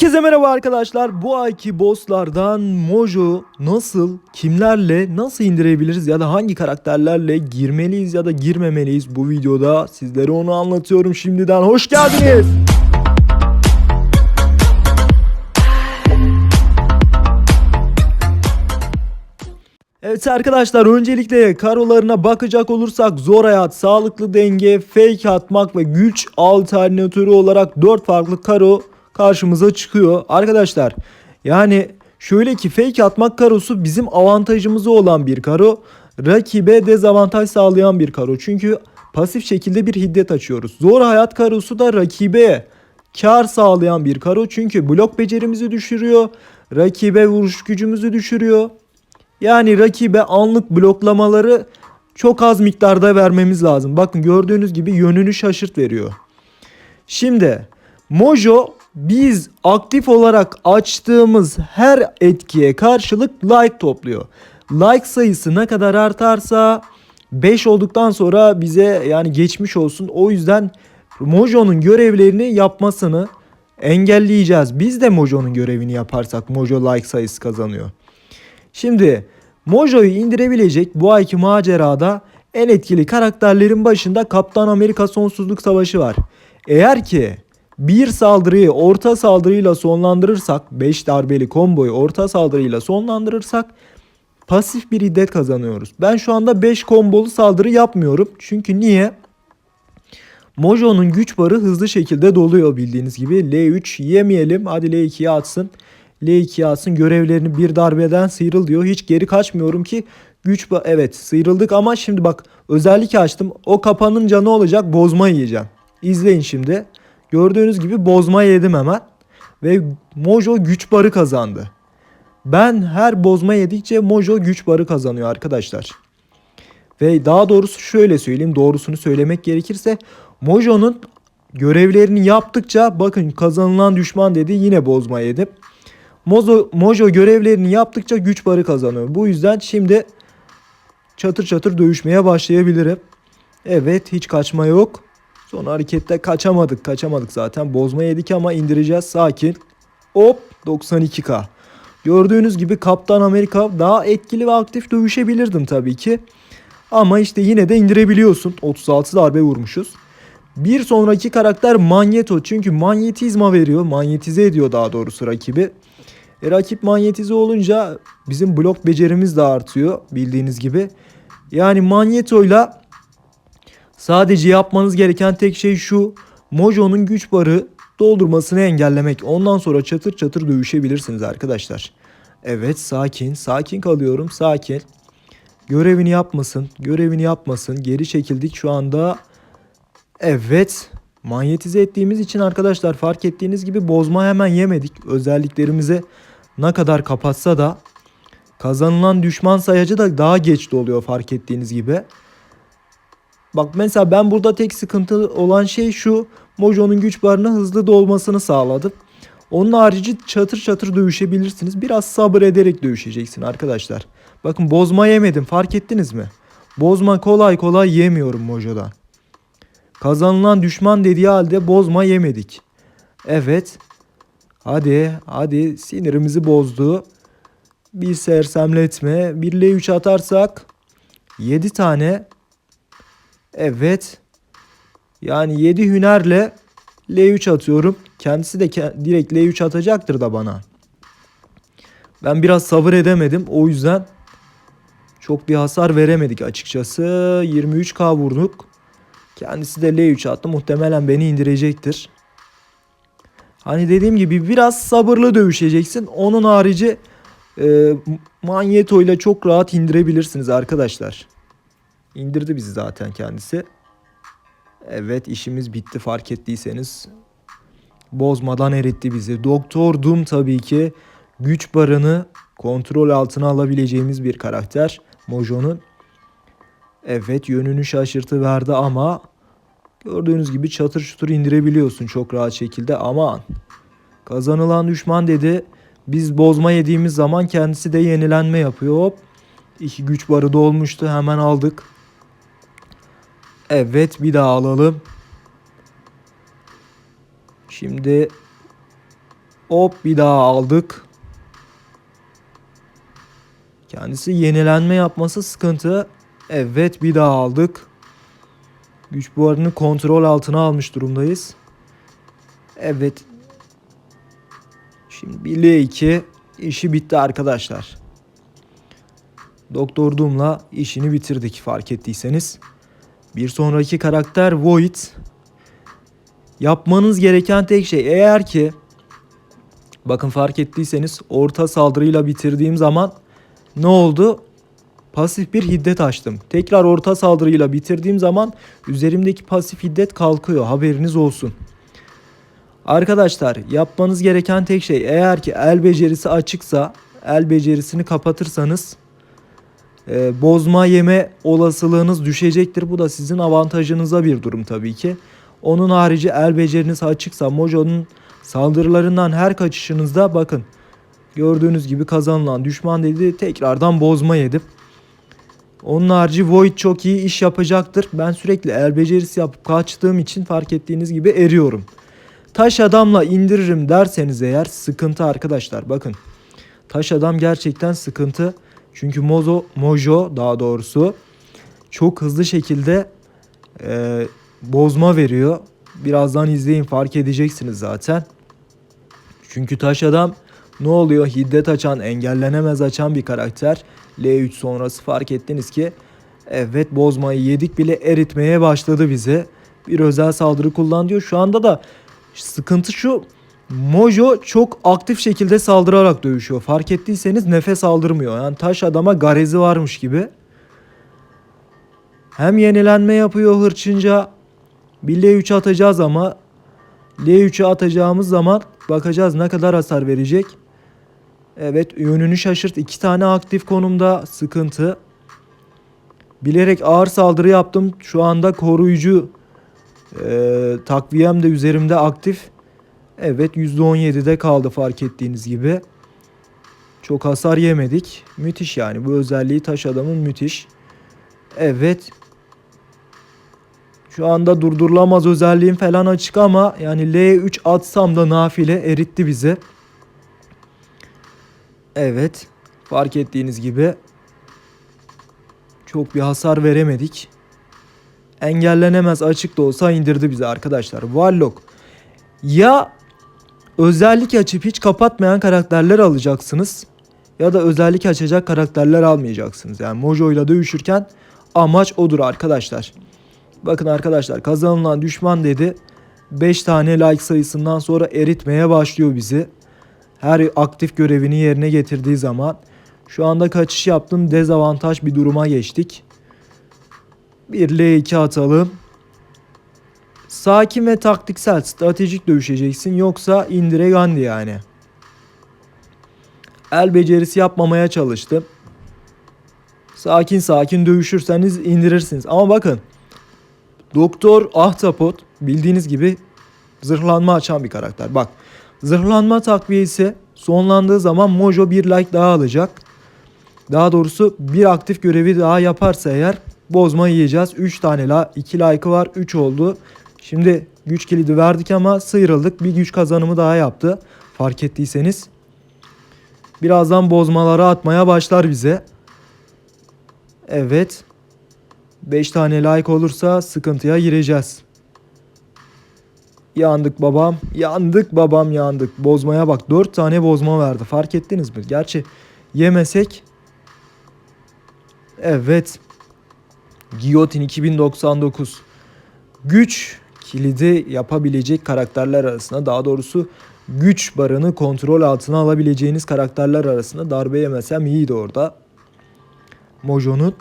Herkese merhaba arkadaşlar. Bu ayki bosslardan Mojo nasıl, kimlerle nasıl indirebiliriz ya da hangi karakterlerle girmeliyiz ya da girmemeliyiz bu videoda sizlere onu anlatıyorum şimdiden. Hoş geldiniz. Evet arkadaşlar öncelikle karolarına bakacak olursak zor hayat, sağlıklı denge, fake atmak ve güç alternatörü olarak 4 farklı karo karşımıza çıkıyor. Arkadaşlar yani şöyle ki fake atmak karosu bizim avantajımızı olan bir karo. Rakibe dezavantaj sağlayan bir karo. Çünkü pasif şekilde bir hiddet açıyoruz. Zor hayat karosu da rakibe kar sağlayan bir karo. Çünkü blok becerimizi düşürüyor. Rakibe vuruş gücümüzü düşürüyor. Yani rakibe anlık bloklamaları çok az miktarda vermemiz lazım. Bakın gördüğünüz gibi yönünü şaşırt veriyor. Şimdi Mojo biz aktif olarak açtığımız her etkiye karşılık like topluyor. Like sayısı ne kadar artarsa 5 olduktan sonra bize yani geçmiş olsun. O yüzden Mojo'nun görevlerini yapmasını engelleyeceğiz. Biz de Mojo'nun görevini yaparsak Mojo like sayısı kazanıyor. Şimdi Mojo'yu indirebilecek bu ayki macerada en etkili karakterlerin başında Kaptan Amerika Sonsuzluk Savaşı var. Eğer ki bir saldırıyı orta saldırıyla sonlandırırsak 5 darbeli komboyu orta saldırıyla sonlandırırsak pasif bir iddet kazanıyoruz. Ben şu anda 5 kombolu saldırı yapmıyorum. Çünkü niye? Mojo'nun güç barı hızlı şekilde doluyor bildiğiniz gibi. L3 yemeyelim. Hadi L2'ye atsın. L2'ye atsın. Görevlerini bir darbeden sıyrıl diyor. Hiç geri kaçmıyorum ki güç evet sıyrıldık ama şimdi bak özellik açtım. O kapanınca ne olacak? Bozma yiyeceğim. İzleyin şimdi. Gördüğünüz gibi bozma yedim hemen. Ve Mojo güç barı kazandı. Ben her bozma yedikçe Mojo güç barı kazanıyor arkadaşlar. Ve daha doğrusu şöyle söyleyeyim doğrusunu söylemek gerekirse Mojo'nun görevlerini yaptıkça bakın kazanılan düşman dedi yine bozma yedim. Mozo, Mojo görevlerini yaptıkça güç barı kazanıyor. Bu yüzden şimdi çatır çatır dövüşmeye başlayabilirim. Evet hiç kaçma yok. Son harekette kaçamadık kaçamadık zaten. Bozma yedik ama indireceğiz sakin. Hop 92k. Gördüğünüz gibi Kaptan Amerika daha etkili ve aktif dövüşebilirdim tabii ki. Ama işte yine de indirebiliyorsun. 36 darbe vurmuşuz. Bir sonraki karakter Magneto. Çünkü manyetizma veriyor. Manyetize ediyor daha doğrusu rakibi. E, rakip manyetize olunca bizim blok becerimiz de artıyor bildiğiniz gibi. Yani Magneto'yla sadece yapmanız gereken tek şey şu. Mojo'nun güç barı doldurmasını engellemek. Ondan sonra çatır çatır dövüşebilirsiniz arkadaşlar. Evet sakin sakin kalıyorum sakin. Görevini yapmasın görevini yapmasın. Geri çekildik şu anda. Evet manyetize ettiğimiz için arkadaşlar fark ettiğiniz gibi bozma hemen yemedik. Özelliklerimize ne kadar kapatsa da kazanılan düşman sayacı da daha geç doluyor fark ettiğiniz gibi. Bak mesela ben burada tek sıkıntı olan şey şu. Mojo'nun güç barını hızlı dolmasını sağladım. Onun harici çatır çatır dövüşebilirsiniz. Biraz sabır ederek dövüşeceksin arkadaşlar. Bakın bozma yemedim fark ettiniz mi? Bozma kolay kolay yemiyorum Mojo'dan. Kazanılan düşman dediği halde bozma yemedik. Evet. Hadi hadi sinirimizi bozdu. Bir sersemletme. Bir L3 atarsak 7 tane. Evet. Yani 7 hünerle L3 atıyorum. Kendisi de ke- direkt L3 atacaktır da bana. Ben biraz sabır edemedim. O yüzden çok bir hasar veremedik açıkçası. 23k vurduk. Kendisi de L3 attı. Muhtemelen beni indirecektir. Hani dediğim gibi biraz sabırlı dövüşeceksin. Onun harici e, Magneto ile çok rahat indirebilirsiniz arkadaşlar. İndirdi bizi zaten kendisi. Evet işimiz bitti fark ettiyseniz. Bozmadan eritti bizi. Doktor Doom tabii ki güç barını kontrol altına alabileceğimiz bir karakter. Mojo'nun. Evet yönünü şaşırtı verdi ama gördüğünüz gibi çatır çutur indirebiliyorsun çok rahat şekilde. Aman kazanılan düşman dedi. Biz bozma yediğimiz zaman kendisi de yenilenme yapıyor. Hop. İki güç barı dolmuştu hemen aldık. Evet bir daha alalım. Şimdi Hop bir daha aldık. Kendisi yenilenme yapması sıkıntı. Evet bir daha aldık. Güç buharını kontrol altına almış durumdayız. Evet. Şimdi 1 2 işi bitti arkadaşlar. Doktor Doom'la işini bitirdik fark ettiyseniz. Bir sonraki karakter Void. Yapmanız gereken tek şey eğer ki bakın fark ettiyseniz orta saldırıyla bitirdiğim zaman ne oldu? Pasif bir hiddet açtım. Tekrar orta saldırıyla bitirdiğim zaman üzerimdeki pasif hiddet kalkıyor. Haberiniz olsun. Arkadaşlar yapmanız gereken tek şey eğer ki el becerisi açıksa el becerisini kapatırsanız e, bozma yeme olasılığınız düşecektir. Bu da sizin avantajınıza bir durum tabii ki. Onun harici el beceriniz açıksa Mojo'nun saldırılarından her kaçışınızda bakın gördüğünüz gibi kazanılan düşman dedi tekrardan bozma yedip onun harici Void çok iyi iş yapacaktır. Ben sürekli el becerisi yapıp kaçtığım için fark ettiğiniz gibi eriyorum. Taş adamla indiririm derseniz eğer sıkıntı arkadaşlar. Bakın taş adam gerçekten sıkıntı. Çünkü Mozo, Mojo daha doğrusu çok hızlı şekilde e, bozma veriyor. Birazdan izleyin fark edeceksiniz zaten. Çünkü taş adam ne oluyor? Hiddet açan, engellenemez açan bir karakter. L3 sonrası fark ettiniz ki evet bozmayı yedik bile eritmeye başladı bize. Bir özel saldırı kullan diyor. Şu anda da sıkıntı şu. Mojo çok aktif şekilde saldırarak dövüşüyor. Fark ettiyseniz nefes aldırmıyor. Yani taş adama garezi varmış gibi. Hem yenilenme yapıyor hırçınca. Bir L3 atacağız ama L3'ü atacağımız zaman bakacağız ne kadar hasar verecek. Evet yönünü şaşırt. iki tane aktif konumda sıkıntı. Bilerek ağır saldırı yaptım. Şu anda koruyucu e, takviyem de üzerimde aktif. Evet %17'de kaldı fark ettiğiniz gibi. Çok hasar yemedik. Müthiş yani bu özelliği taş adamın müthiş. Evet. Şu anda durdurulamaz özelliğim falan açık ama yani L3 atsam da nafile eritti bizi. Evet. Fark ettiğiniz gibi çok bir hasar veremedik. Engellenemez açık da olsa indirdi bizi arkadaşlar. Warlock. Ya özellik açıp hiç kapatmayan karakterler alacaksınız. Ya da özellik açacak karakterler almayacaksınız. Yani Mojo ile dövüşürken amaç odur arkadaşlar. Bakın arkadaşlar kazanılan düşman dedi. 5 tane like sayısından sonra eritmeye başlıyor bizi her aktif görevini yerine getirdiği zaman şu anda kaçış yaptım dezavantaj bir duruma geçtik. Bir L2 atalım. Sakin ve taktiksel stratejik dövüşeceksin yoksa indire Gandhi yani. El becerisi yapmamaya çalıştım. Sakin sakin dövüşürseniz indirirsiniz. Ama bakın Doktor Ahtapot bildiğiniz gibi zırhlanma açan bir karakter. Bak Zırhlanma takviyesi sonlandığı zaman Mojo bir like daha alacak. Daha doğrusu bir aktif görevi daha yaparsa eğer bozma yiyeceğiz. 3 tane la 2 like'ı var 3 oldu. Şimdi güç kilidi verdik ama sıyrıldık. Bir güç kazanımı daha yaptı. Fark ettiyseniz. Birazdan bozmaları atmaya başlar bize. Evet. 5 tane like olursa sıkıntıya gireceğiz. Yandık babam. Yandık babam yandık. Bozmaya bak. 4 tane bozma verdi. Fark ettiniz mi? Gerçi yemesek. Evet. Giyotin 2099. Güç kilidi yapabilecek karakterler arasında daha doğrusu güç barını kontrol altına alabileceğiniz karakterler arasında darbe yemesem iyiydi orada. Mojo'nun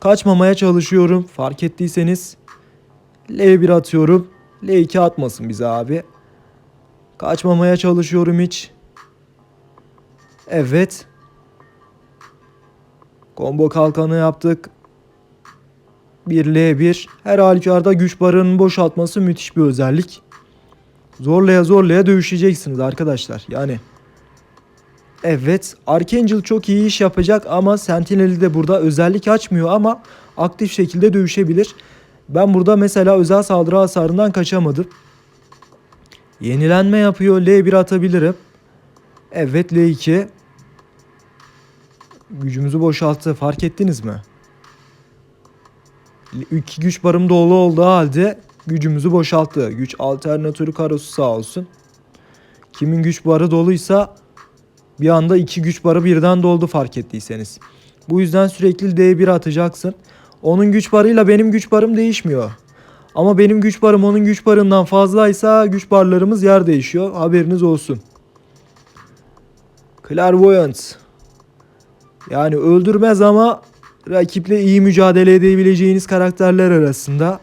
kaçmamaya çalışıyorum fark ettiyseniz L1 atıyorum L2 atmasın bize abi. Kaçmamaya çalışıyorum hiç. Evet. Combo kalkanı yaptık. 1 L1. Her halükarda güç barının boşaltması müthiş bir özellik. Zorlaya zorlaya dövüşeceksiniz arkadaşlar. Yani Evet, Archangel çok iyi iş yapacak ama Sentinel'i de burada özellik açmıyor ama aktif şekilde dövüşebilir. Ben burada mesela özel saldırı hasarından kaçamadım. Yenilenme yapıyor. L1 atabilirim. Evet L2. Gücümüzü boşalttı. Fark ettiniz mi? İki güç barım dolu olduğu halde gücümüzü boşalttı. Güç alternatörü karosu sağ olsun. Kimin güç barı doluysa bir anda iki güç barı birden doldu fark ettiyseniz. Bu yüzden sürekli D1 atacaksın. Onun güç barıyla benim güç barım değişmiyor. Ama benim güç barım onun güç barından fazlaysa güç barlarımız yer değişiyor. Haberiniz olsun. Clairvoyance. Yani öldürmez ama rakiple iyi mücadele edebileceğiniz karakterler arasında.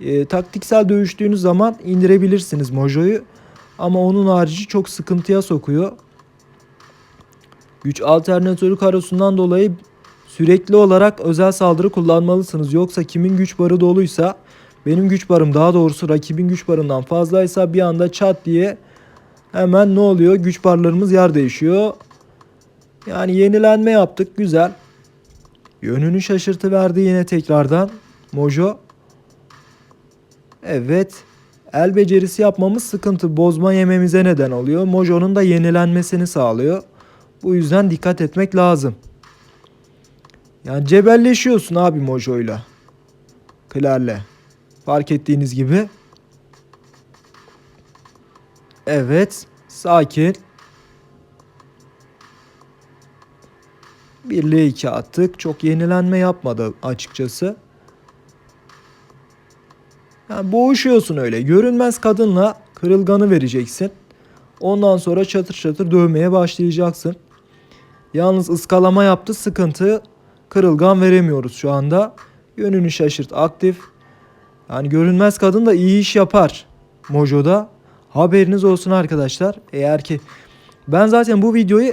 E, taktiksel dövüştüğünüz zaman indirebilirsiniz Mojo'yu. Ama onun harici çok sıkıntıya sokuyor. Güç alternatörü karosundan dolayı sürekli olarak özel saldırı kullanmalısınız. Yoksa kimin güç barı doluysa benim güç barım daha doğrusu rakibin güç barından fazlaysa bir anda çat diye hemen ne oluyor? Güç barlarımız yer değişiyor. Yani yenilenme yaptık güzel. Yönünü şaşırtıverdi yine tekrardan Mojo. Evet. El becerisi yapmamız sıkıntı bozma yememize neden oluyor. Mojo'nun da yenilenmesini sağlıyor. Bu yüzden dikkat etmek lazım. Yani cebelleşiyorsun abi Mojo'yla. Claire'le. Fark ettiğiniz gibi. Evet. Sakin. 1 ile 2 attık. Çok yenilenme yapmadı açıkçası. Yani boğuşuyorsun öyle. Görünmez kadınla kırılganı vereceksin. Ondan sonra çatır çatır dövmeye başlayacaksın. Yalnız ıskalama yaptı sıkıntı. Kırılgan veremiyoruz şu anda. Yönünü şaşırt aktif. Yani görünmez kadın da iyi iş yapar. Mojo'da. Haberiniz olsun arkadaşlar. Eğer ki ben zaten bu videoyu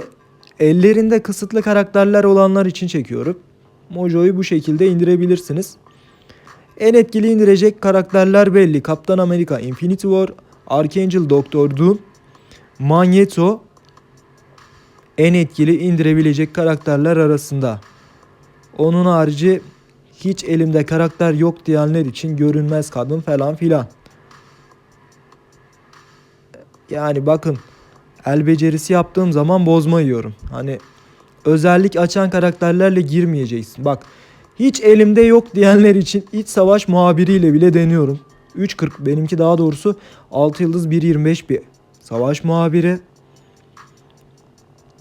ellerinde kısıtlı karakterler olanlar için çekiyorum. Mojo'yu bu şekilde indirebilirsiniz. En etkili indirecek karakterler belli. Kaptan Amerika, Infinity War, Archangel, Doctor Doom, Magneto en etkili indirebilecek karakterler arasında. Onun harici hiç elimde karakter yok diyenler için görünmez kadın falan filan. Yani bakın el becerisi yaptığım zaman bozma yiyorum. Hani özellik açan karakterlerle girmeyeceksin. Bak hiç elimde yok diyenler için iç savaş muhabiriyle bile deniyorum. 3.40 benimki daha doğrusu 6 yıldız 1.25 bir savaş muhabiri.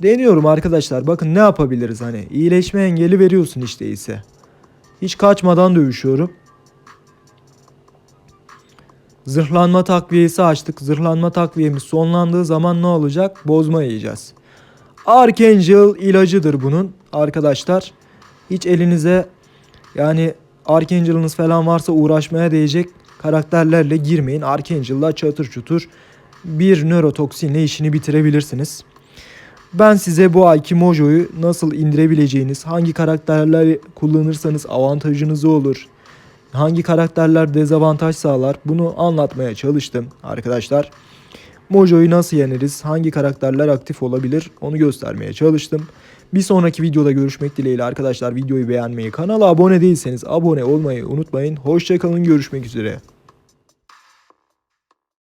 Deniyorum arkadaşlar. Bakın ne yapabiliriz hani. iyileşme engeli veriyorsun işte ise. Hiç kaçmadan dövüşüyorum. Zırhlanma takviyesi açtık. Zırhlanma takviyemiz sonlandığı zaman ne olacak? Bozma yiyeceğiz. Archangel ilacıdır bunun arkadaşlar. Hiç elinize yani Archangel'ınız falan varsa uğraşmaya değecek karakterlerle girmeyin. Archangel'la çatır çutur bir nörotoksinle işini bitirebilirsiniz. Ben size bu ayki Mojo'yu nasıl indirebileceğiniz, hangi karakterler kullanırsanız avantajınız olur, hangi karakterler dezavantaj sağlar bunu anlatmaya çalıştım arkadaşlar. Mojo'yu nasıl yeneriz, hangi karakterler aktif olabilir onu göstermeye çalıştım. Bir sonraki videoda görüşmek dileğiyle arkadaşlar videoyu beğenmeyi, kanala abone değilseniz abone olmayı unutmayın. Hoşçakalın görüşmek üzere.